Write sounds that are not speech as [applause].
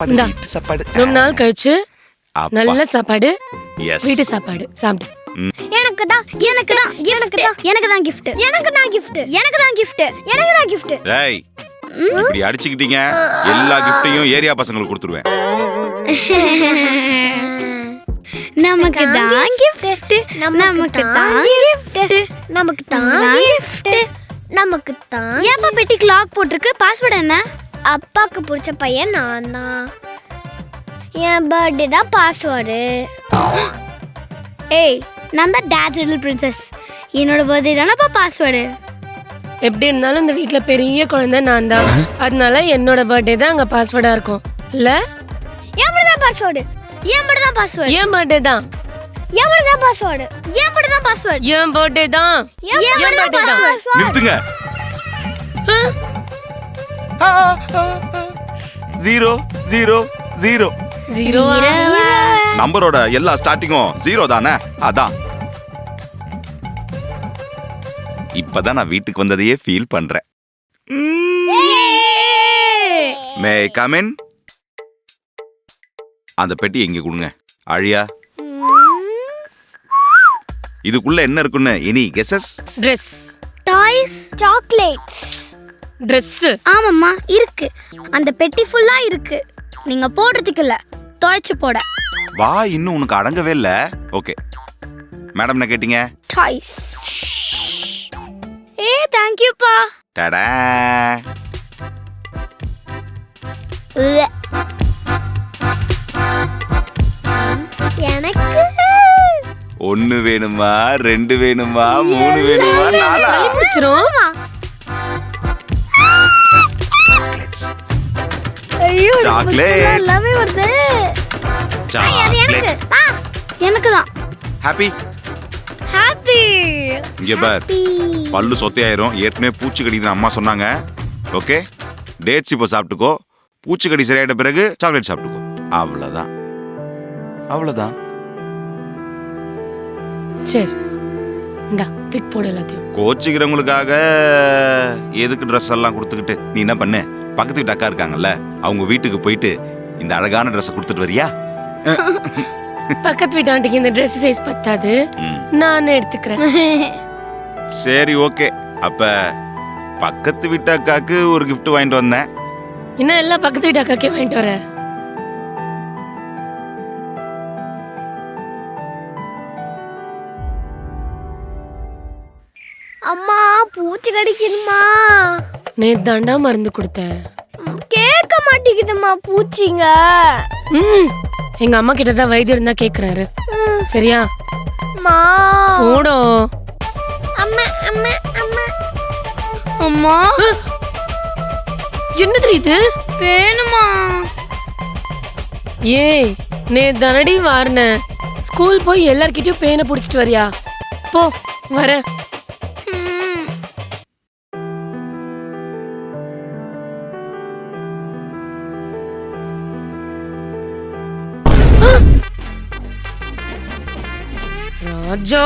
இந்தா. வீட்டு சாப்பாடு. ரொம்ப நாள் கழிச்சு. நல்ல சாப்பாடு. வீட்டு சாப்பாடு. சாப்பிட்டு எனக்கு தான் எனக்கு தான் எனக்கு தான் எனக்கு தான் gift. எனக்கு தான் gift. எனக்கு தான் gift. எனக்கு தான் gift. டேய் இப்படி அடிச்சுக்கிட்டீங்க. எல்லா கிஃப்டையும் ஏரியா பசங்களுக்கு கொடுத்துருவேன். [laughs] நமக்கு தான் gift. நமக்கு தான் gift. நமக்கு தான் gift. நமக்கு தான் ஏப்பா பெட்டிக்கு லாக் போட்டிருக்கு? பாஸ்வேர்ட் என்ன? அப்பாக்கு பிடிச்ச பையன் நான் தான் என் பர்த்டே தான் பாஸ்வேர்டு ஏய் நான் தான் டேட் லிட்டில் பிரின்சஸ் என்னோட பர்த்டே தானப்பா பாஸ்வேர்டு எப்படி இருந்தாலும் இந்த வீட்ல பெரிய குழந்தை நான் தான் அதனால என்னோட பர்த்டே தான் அங்க பாஸ்வேர்டா இருக்கும். இல்ல? ஏன் மட்டும் தான் பாஸ்வேர்டு ஏன் மட்டும் தான் பாஸ்வேர்டு என் பர்த்டே தான். ஏன் மட்டும் தான் பாஸ்வேர்டு ஏன் மட்டும் தான் பாஸ்வேர்டு என் பர்த்டே தான். ஏன் என் birthday தான். நிறுத்துங்க. ஜீரோ ஜீரோ ஜீரோ ஜீரோ நம்பரோட எல்லா ஸ்டார்டிங்கும் ஜீரோ தானே? அதான். இப்பதான் நான் வீட்டுக்கு வந்ததையே ஃபீல் பண்றேன். மே கமின் அந்த பெட்டி எங்க கொடுங்க. அழியா. இதுக்குள்ள என்ன இருக்குன்னு? Any guesses dress toys chocolates dress ஆமாம்மா இருக்கு. அந்த பெட்டி ஃபுல்லா இருக்கு. நீங்க போடுறதுக்கு இல்ல துவைச்சு போட. வா இன்னும் உனக்கு அடங்கவே இல்ல. ஓகே மேடம் என்ன கேட்டீங்க? டாய்ஸ் ஏ தேங்க்யூப்பா டடா. எனக்கு. ஒன்னு வேணுமா ரெண்டு வேணுமா மூணு வேணுமா நாலா? சளி பிடிச்சிரும் ஐயோ Chocolate. எல்லாமே வருது. சாக்லேட் ஆ, எனக்கு தான் ஹாப்பி ஹாப்பி இங்க பார். பல்லு சொத்தையாயிரும். ஏற்கனவே பூச்சி கடிக்குதுன்னு அம்மா சொன்னாங்க. ஓகே டேட்ஸ் இப்போ சாப்பிட்டுக்கோ. பூச்சிக்கடி சரியாயிட்ட பிறகு சாக்லேட் சாப்பிட்டுக்கோ. அவ்வளவுதான். அவ்வளவுதான். சரி. இந்தா திக் போடு எல்லாத்தையும். கோச்சிக்கிறவங்களுக்காக எதுக்கு ட்ரெஸ் எல்லாம் கொடுத்துக்கிட்டு நீ என்ன பண்ணு? பக்கத்து வீட்டு அக்கா இருக்காங்கல்ல அவங்க வீட்டுக்கு போயிட்டு இந்த அழகான ட்ரெஸ்ஸை கொடுத்துட்டு வரியா? [laughs] பக்கத்து வீட்டு ஆண்டிக்கு இந்த Dress சைஸ் பத்தாது. நான் எடுத்துக்கிறேன். [laughs] சரி ஓகே. அப்ப பக்கத்து வீட்டு அக்காக்கு ஒரு gift வாங்கிட்டு வந்தேன். இன்னும் எல்லாம் பக்கத்து வீட்டு அக்காக்கே வாங்கிட்டு வர? அம்மா பூச்சி கடிக்கணுமா நேத்து தாண்டா மருந்து கொடுத்தேன். கேட்க மாட்டேங்குதும்மா பூச்சிங்க. ம் எங்க அம்மா கிட்ட தான் வைத்தியம் இருந்தா கேக்குறாரு. சரியா? அம்மா. அம்மா அம்மா அம்மா. அம்மா. என்ன தெரியுது வேணுமா? ஏய் நேத்து தானடி வாரின ஸ்கூல் போய் எல்லார்கிட்டயும் பேனை புடிச்சிட்டு வரியா? போ வரேன் 魔晶。